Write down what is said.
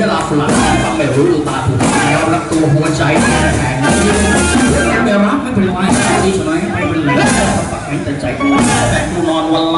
ย่างไม่ช่างอะไรเก็บหลังใจเป็นดีเบียดที่มีชื่อจะมารู้กันแน่รู้ว่าเป็นชอบดีรู้ว่าจะทำดีไม่ว่าจะดีแย่งใดมีคำศัพท์นี้กับชายชื้นเรียนแบบเหมือนเวลาฝรั่งทำไม่รู้ตาถูกแล้วรักตัวหัวใจแข็งไม่รับไม่เป็นไรดีใช่ไหมไม่เป็นไรแต่ใจแต่กูนอนวันละไม่คน